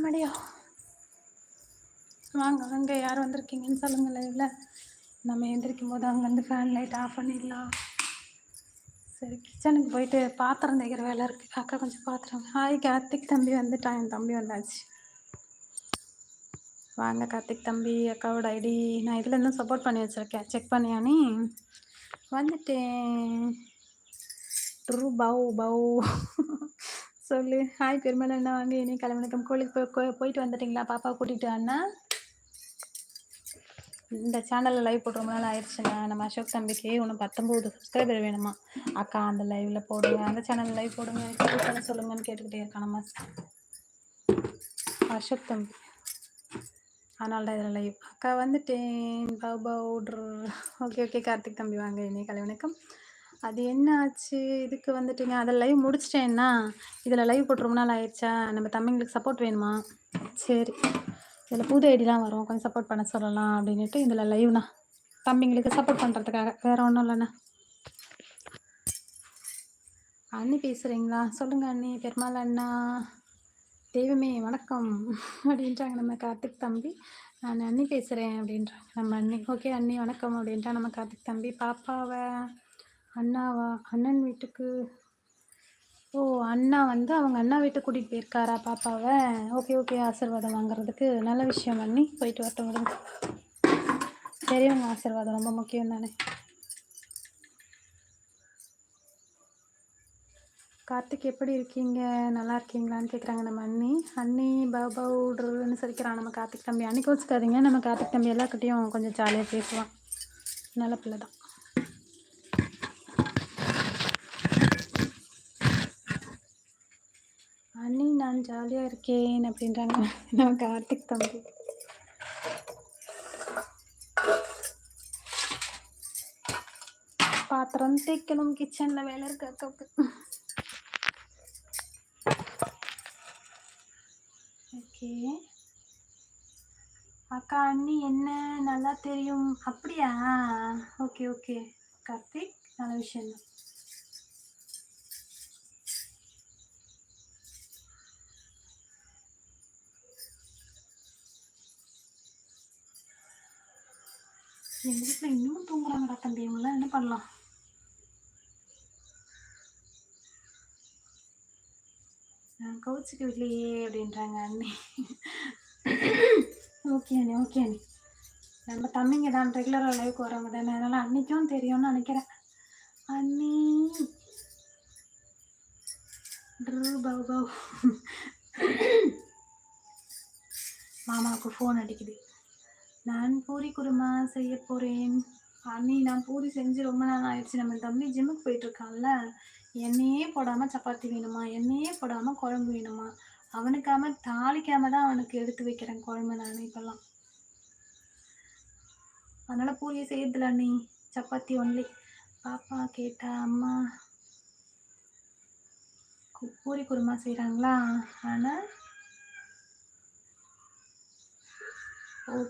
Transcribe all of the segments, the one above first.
காமெடியோ வாங்க வாங்க யார் வந்திருக்கீங்கன்னு சொல்லுங்கள் லைவ்ல நம்ம எழுந்திரிக்கும் போது அங்கேருந்து ஃபேன் லைட் ஆஃப் பண்ணிடலாம். சரி கிச்சனுக்கு போயிட்டு பாத்திரம் தைக்கிற வேலை இருக்குது அக்கா கொஞ்சம் பாத்திரம். ஹாய் கார்த்திக் தம்பி வந்துட்டான். என் தம்பி வந்தாச்சு. வாங்க கார்த்திக் தம்பி அக்காவோட ஐடி நான் இதில் இருந்து சப்போர்ட் பண்ணி வச்சுருக்கேன். செக் பண்ணியானே வந்துட்டேன். ட்ரூ பவு பவு. சொல்லு. ஹாய் பெருமாள். அண்ணா வாங்க? இனி கிளம்பினக்கம் கோயிலுக்கு போய் கோ- போயிட்டு வந்துட்டீங்களா? பாப்பா கூட்டிகிட்டு அண்ணா. இந்த சேனலில் லைவ் போட்டு ரொம்ப நாள் ஆயிடுச்சுங்க. நம்ம அசோக் தம்பிக்கு இன்னும் பத்தொம்போது சப்ஸ்கிரைபர் வேணுமா? அக்கா அந்த லைவில் போடுங்க. அந்த சேனல் லைவ் போடுங்க. எனக்கு சொல்லுங்கன்னு கேட்டுக்கிட்டே இருக்கான் நம்ம அசோக் தம்பி. அதனால தான் இதில் லைவ் அக்கா வந்துட்டேன். பவ் பவுட்ரு ஓகே ஓகே. கார்த்திக் தம்பி வாங்க. இனி கலை வணக்கம் அது என்ன ஆச்சு? இதுக்கு வந்துட்டுங்க அதில் லைவ் முடிச்சிட்டேன்னா இதில் லைவ் போட்டு ரொம்ப நாள் ஆயிடுச்சா? நம்ம தம்பிங்களுக்கு சப்போர்ட் வேணுமா? சரி. இதில் புது ஐடிலாம் வரும். கொஞ்சம் சப்போர்ட் பண்ண சொல்லலாம் அப்படின்ட்டு இதில் லைவ்ண்ணா தம்பிங்களுக்கு சப்போர்ட் பண்ணுறதுக்காக வேறு ஒன்றும் இல்லைண்ணா. அண்ணி பேசுகிறீங்களா சொல்லுங்கள் அண்ணி. பெருமாள் அண்ணா. தெய்வமே வணக்கம். அப்படின்றாங்க நம்ம கார்த்திக் தம்பி. நான் அண்ணி பேசுகிறேன் அப்படின்றாங்க நம்ம அண்ணி. ஓகே அண்ணி வணக்கம் அப்படின்றா நம்ம கார்த்திக் தம்பி. பாப்பாவை அண்ணாவா? அண்ணன் வீட்டுக்கு? ஓ அண்ணா வந்து அவங்க அண்ணா வீட்டுக்கு கூட்டிகிட்டு போயிருக்காரா பாப்பாவை? ஓகே ஓகே ஆசீர்வாதம் வாங்குறதுக்கு நல்ல விஷயம் பண்ணி போயிட்டு வரட்டும் விடுங்க. பெரியவங்க ஆசீர்வாதம் ரொம்ப முக்கியம் தானே? கார்த்திக் எப்படி இருக்கீங்க? நல்லா இருக்கீங்களான்னு கேட்குறாங்க நம்ம அண்ணி. அண்ணி பவுடர்னு சொல்லிக்கிறான் நம்ம கார்த்திக் தம்பி. அன்னைக்கு வச்சுக்காதீங்க. நம்ம கார்த்திக் தம்பி எல்லாருக்கிட்டையும் கொஞ்சம் ஜாலியாக பேசுவான். நல்ல பிள்ளை தான் அண்ணி நான் ஜாலியாக இருக்கேன் அப்படின்றாங்க. நம்ம கார்த்திக் தம்பி. பாத்திரம் தேய்க்கணும் கிச்சனில் வேலை இருக்கு அக்காவுக்கு ஓகே. அக்கா அண்ணி என்ன? நல்லா தெரியும். அப்படியா? Okay okay. கார்த்திக் நல்ல விஷயம் தான். எங்கள் வீட்டில் இன்னும் தூங்குறாங்கடா தம்பி இவங்களாம் என்ன பண்ணலாம் நான் கோச்சிக்கு இல்லையே அப்படின்றாங்க அண்ணி ஓகே அண்ணி ஓகே அண்ணி நம்ம தம்பிங்க தான் ரெகுலராக லைவுக்கு வரவங்க தானே அதனால் அன்னைக்கும் தெரியும்னு நினைக்கிறேன் அண்ணி ட்ரு பவ் பவ் மாமாவுக்கு ஃபோன் அடிக்குது நான் பூரி குருமா செய்ய போகிறேன் அண்ணி நான் பூரி செஞ்சு ரொம்ப நாள் ஆயிடுச்சு. நம்ம தம்பி ஜிம்முக்கு போயிட்டு இருக்கான்ல. எண்ணெயே போடாமல் சப்பாத்தி வேணுமா? எண்ணெயே போடாமல் குழம்பு வேணுமா? அவனுக்காம தாளிக்காம தான் அவனுக்கு எடுத்து வைக்கிறேன் குழம்பு நான் இப்போல்லாம். அதனால் பூரியை செய்யறதில்ல அண்ணி. சப்பாத்தி ஒன்லி பாப்பா கேட்டா அம்மா பூரி குருமா செய்கிறாங்களா ஆனால்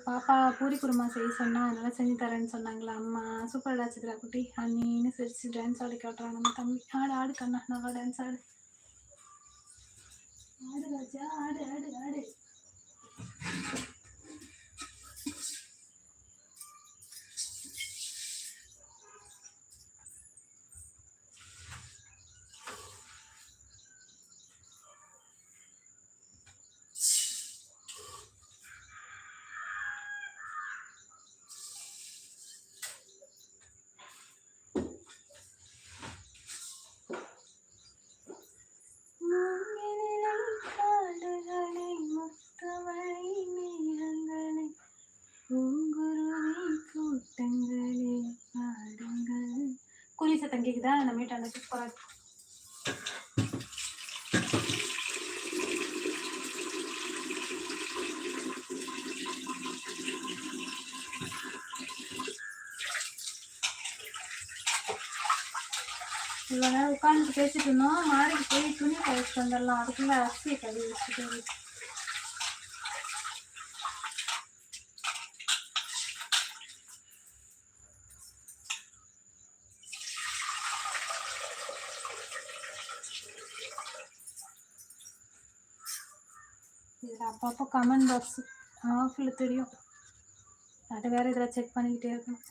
பாப்பா பூரி குருமா செய்ய சொன்னா அதனால செஞ்சு தரேன்னு சொன்னாங்களா? அம்மா சூப்பர் சித்ரா குட்டி. அண்ணின்னு சிரிச்சு டான்ஸ் ஆடி காட்டுறாங்க நம்ம தம்பி. ஆடு ஆடு கண்ணா நல்லா டான்ஸ் ஆடு. ஆடு ராஜா ஆடு ஆடு ஆடு. இவ்வளோ நேரம் உட்காந்து பேசிட்டு இருந்தோம். மாடிக்கு போய் துணி கழிச்சு வந்துடலாம். அதுக்குள்ளே அரிசியை கழுவி வச்சுட்டு இதில் அப்பப்போ கமெண்ட் பாக்ஸ் ஆஃபில் தெரியும். அது வேறு இதில் செக் பண்ணிக்கிட்டே இருக்கணும்.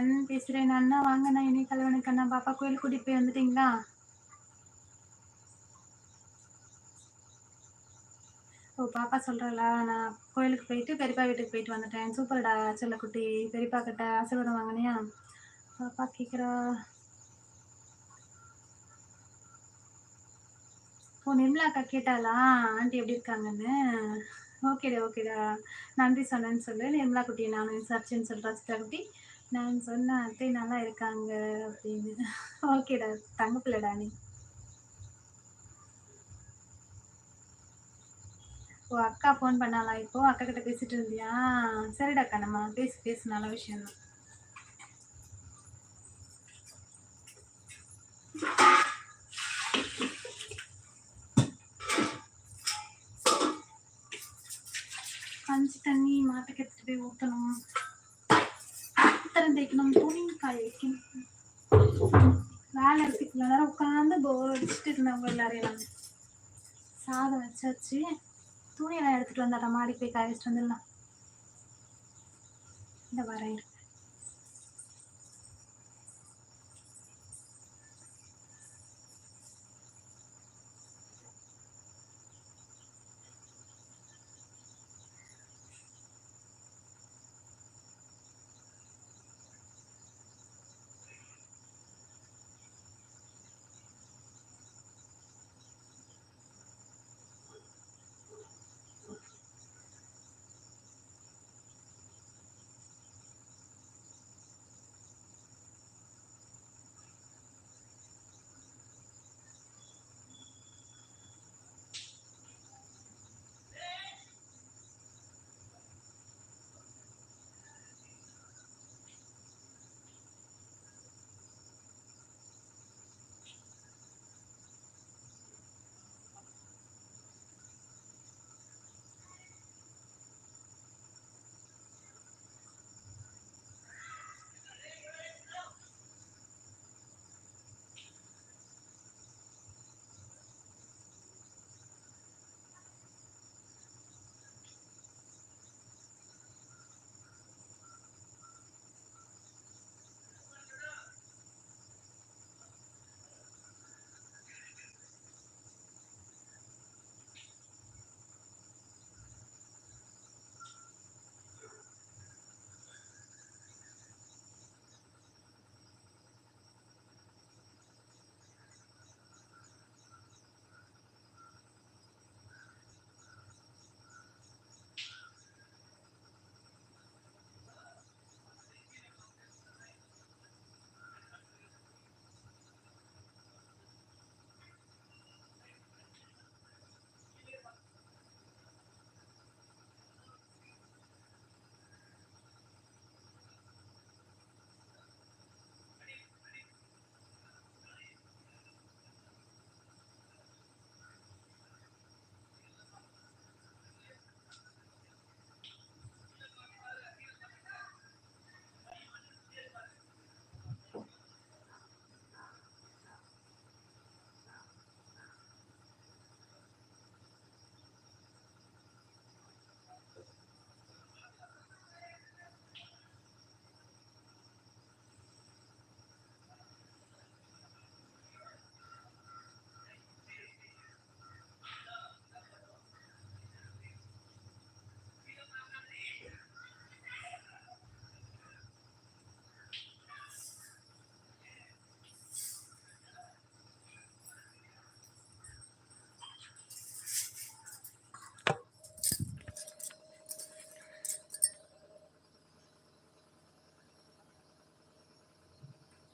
நான் அண்ணன் அண்ணா வாங்க. நான் இனி அண்ணா பாப்பா கோயில் கூட்டிகிட்டு போய் வந்துட்டீங்களா? ஓ பாப்பா சொல்கிறல நான் கோயிலுக்கு போயிட்டு பெரியப்பா வீட்டுக்கு போயிட்டு வந்துட்டேன். சூப்பர்டா செல்லக்குட்டி. பெரியப்பா கிட்ட ஆசீர்வாதம் வாங்கினியா? பாப்பா கேட்குறா ஓ நிர்மலா அக்கா கேட்டாளா? ஆண்டி எப்படி இருக்காங்கன்னு? ஓகேடா ஓகேடா. நன்றி சொன்னேன்னு சொல்லு. நிர்மலா குட்டி நான் விசாரிச்சேன்னு சொல்கிறேன் சித்தா குட்டி. நான் சொன்னேன் அத்தை நல்லா இருக்காங்க அப்படின்னு. ஓகேடா தங்க பிள்ளைடா நீ ஓ அக்கா ஃபோன் பண்ணாலா இப்போ? அக்கா கிட்ட பேசிட்டு இருந்தியா? சரிடா அக்கா நம்ம பேசி பேசு நல்ல விஷயம் தான். கஞ்சி தண்ணி மாட்டுக்கு எடுத்துட்டு போய் ஊற்றணும் பாத்திரம் தேய்க்கணும் துணி காய வைக்கணும் வேலை இருக்கு. இவ்வளோ நேரம் உட்காந்து போர் அடிச்சுட்டு இருந்தவங்க எல்லாரையும் சாதம் வச்சாச்சு துணியெல்லாம் எடுத்துட்டு வந்துடுறேன் மாடி போய் காய வச்சுட்டு வந்துடலாம். இந்த வரேன்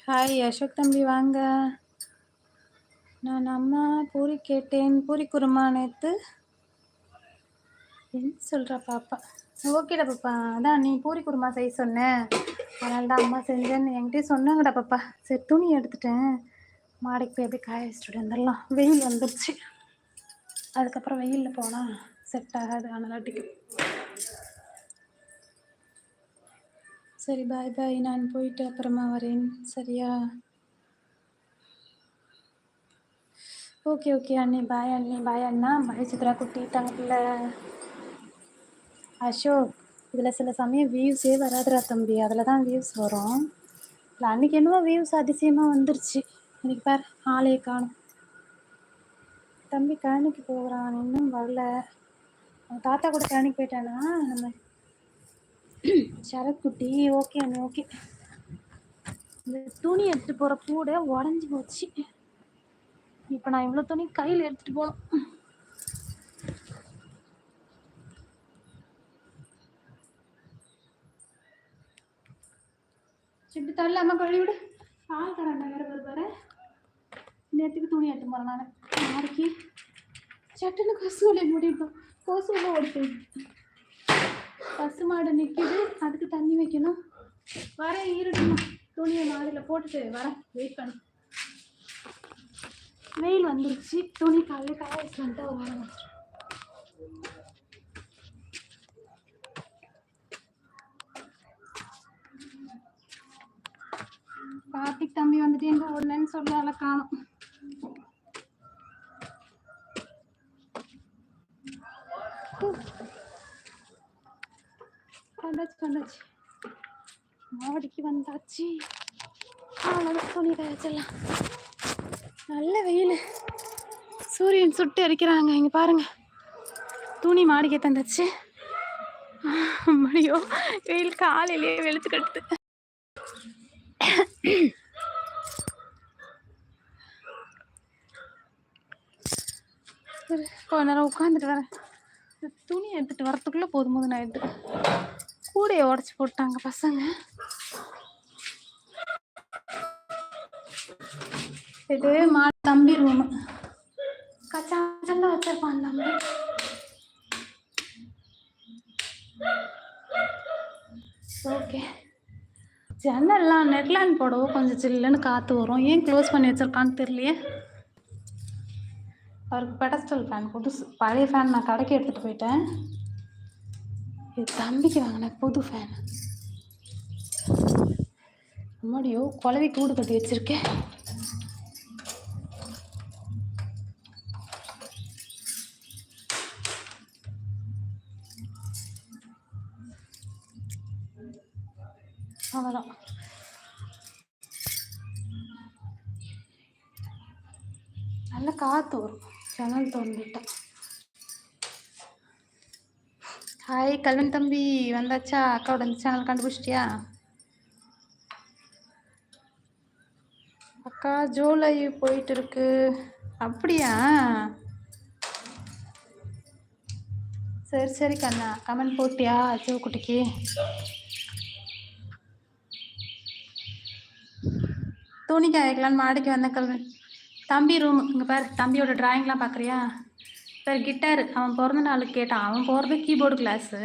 ஹாய் அசோக் தம்பி வாங்க. நான் அம்மா பூரி கேட்டேன். பூரி குருமா நேற்று என்ன சொல்கிறா பாப்பா? ஓகேடா பாப்பா. அதான் நீ பூரி குருமா செய்ய சொன்னேன் அதனால தான் அம்மா செஞ்சேன்னு என்கிட்டயே சொன்னாங்கடா பாப்பா. சரி துணி எடுத்துட்டேன். மாடிக்கு போய் அப்படியே காய வச்சுட்டு வந்துடலாம். வெயில் வந்துடுச்சு அதுக்கப்புறம் வெயிலில் போனால் செட் ஆகாது. அதனாலாட்டிக்கு சரி பாய் பாய் நான் போயிட்டு அப்புறமா வரேன். சரியா? ஓகே ஓகே அண்ணி. பாய் அண்ணி. பாய் அண்ணா. பாய் சித்ரா குட்டி தங்க பிள்ளை அசோக் இதில் சில சமயம் வியூஸே வராதுடா தம்பி. அதில் தான் வியூஸ் வரும். இல்லை அன்றைக்கி என்னவோ வியூஸ் அதிசயமாக வந்துருச்சு. இன்னைக்கு பார் ஆளே காணும். தம்பி கழனிக்கு போகிறான். இன்னும் வரல. அவன் தாத்தா கூட கழனிக்கு போயிட்டானா? நம்ம சரக்குட்டி ஓகே அண்ணே ஓகே இந்த துணி எடுத்துகிட்டு போகிற கூட உடஞ்சி போச்சு இப்போ நான் இவ்வளோ துணி கையில் எடுத்துகிட்டு போகணும் இப்படி தள்ளாம கழுவி விடு பால் கரண்டா வேற வருவாரு நேற்றுக்கு துணி எடுத்து போகிறேன் நான் நாளைக்கு சட்டுன்னு கொசு வலையை மூடிட்டோம் கொசு வலை ஓடி போயிடுது பசு மாடு நிற்கிது அதுக்கு தண்ணி வைக்கணும். வரேன் இருட்டுமா? துணியை மாடியில் போட்டுட்டு வரேன் வெயிட் பண்ணு. வெயில் வந்துருச்சு. துணி காலையில் காய வச்சு வந்துட்டு ஒரு வாரம் கார்த்திக் தம்பி வந்துட்டு எங்க ஓடலன்னு சொல்லி அதை காணும். வந்தாச்சு வந்தாச்சு. மாடிக்கு வந்தாச்சு. அவ்வளோதான் துணி காய நல்ல வெயில். சூரியன் சுட்டு அரிக்கிறாங்க இங்கே பாருங்க. துணி மாடிக்க தந்துச்சு மடியோ? வெயில் காலையிலேயே வெளுத்து கட்டுது. கொஞ்ச நேரம் உட்காந்துட்டு வரேன். துணி எடுத்துட்டு வரத்துக்குள்ளே போதும் போது நான் கூடையை உடச்சி போட்டாங்க பசங்க. இது மா தம்பி ரூமு கச்சாச்சல்ல வச்சிருப்பான் தம்பி. ஓகே ஜன்னல்லாம் நெட்லைன் போடவும் கொஞ்சம் சில்லுன்னு காற்று வரும். ஏன் க்ளோஸ் பண்ணி வச்சுருக்கான்னு தெரியலையே. அவருக்கு பெடஸ்டல் ஃபேன் புதுசு பழைய ஃபேன் நான் கடைக்கு எடுத்துகிட்டு போயிட்டேன். என் தம்பிக்கு வாங்கினேன் புது ஃபேன் அம்மாடியோ குழவி கூடு கட்டி வச்சுருக்கேன் அவ்வளோதான் நல்ல காற்று வரும். ஜன்னல் திறந்துட்டேன். ஹாய் கல்வன் தம்பி. வந்தாச்சா? அக்காவோட இந்த சேனல் கண்டுபிடிச்சிட்டியா? அக்கா ஜூலை போயிட்டு இருக்கு அப்படியா? சரி சரி கண்ணா. கமெண்ட் போட்டியா ஜூ குட்டிக்கு? துணி காய்க்கலான்னு மாடிக்கு வந்த கல்வன் தம்பி ரூம் இங்கே பாரு. தம்பியோட ட்ராயிங்லாம் பார்க்குறியா? சார் கிட்டார் அவன் பிறந்த நாளுக்கு கேட்டான். அவன் போகிறது கீபோர்டு கிளாஸு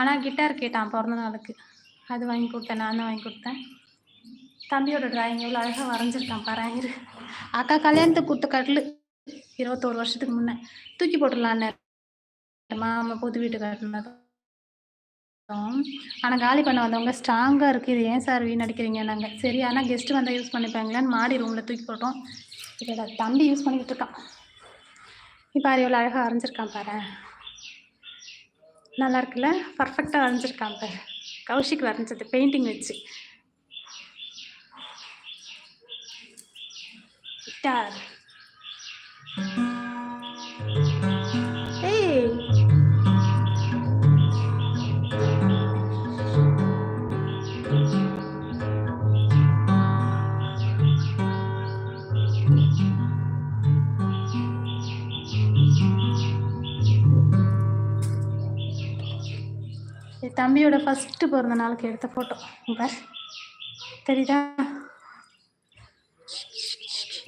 ஆனால் கிட்டார் கேட்டான் பிறந்த நாளுக்கு. அது வாங்கி கொடுத்தேன் நான் தான் வாங்கி கொடுத்தேன். தம்பியோட ட்ராயிங் எவ்வளோ அழகாக வரைஞ்சிருக்கான் பாரு அக்கா கல்யாணத்துக்கு கொடுத்த கட்டில் இருபத்தோரு வருஷத்துக்கு முன்னே. தூக்கி போட்டுடலான்னு மாமா புது வீட்டு கட்டினதும். ஆனால் காலி பண்ண வந்தவங்க ஸ்ட்ராங்காக இருக்குது இது ஏன் சார் வீணடிக்கிறீங்க நாங்கள் சரி ஆனால் கெஸ்ட்டு வந்தால் யூஸ் பண்ணிப்பாங்களேன்னு மாடி ரூமில் தூக்கி போட்டோம். இதோட தம்பி யூஸ் பண்ணிக்கிட்டு இருக்கான். இப்போ அது எவ்வளோ அழகாக வரைஞ்சிருக்கான் பாரு. நல்லா இருக்குல்ல? பர்ஃபெக்டாக வரைஞ்சிருக்கான் பாரு. கௌஷிக் வரைஞ்சது பெயிண்டிங் வச்சு. கிட்டார் ஃபஸ்ட்டு பிறந்த நாளுக்கு எடுத்த ஃபோட்டோ பார். தெரியுதா?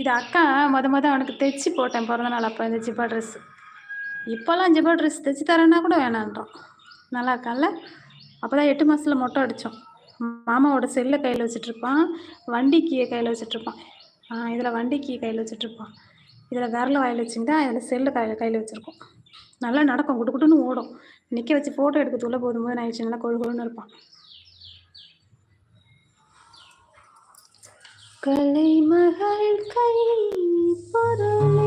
இது அக்கா மொத மொதல் அவனுக்கு தைச்சி போட்டேன். பிறந்த நாள் அப்போ இந்த ஜிப்பா ட்ரெஸ் இப்போல்லாம் ஜிப்பா ட்ரெஸ் தைச்சி தரேன்னா கூட வேணான்றான். நல்லா இருக்கான்ல? அப்போ தான் எட்டு மாதத்தில் மொட்டை அடித்தோம் மாமாவோட செல்லை கையில் வச்சுட்ருப்பான் வண்டி கீயை கையில் வச்சுட்ருப்பான் இதில் வண்டி கீ கையில் வச்சுட்ருப்பான் இதில் விரல வாயில் வச்சுக்கிட்டா இதில் செல்லு கையில் கையில் வச்சுருக்கோம். நல்லா நடக்கும். குட்டு குட்டுன்னு ஓடும். நிற்க வச்சு ஃபோட்டோ எடுக்கிறதுக்குள்ளே போதும்போது நான் நல்லா கொழுகொழுன்னு இருப்பான். கலைமகள் கை பொருள்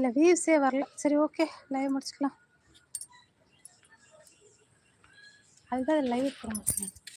கீழே வியூஸே வரல. சரி ஓகே லைவ் முடிச்சுக்கலாம். அதுதான் லைவ் போட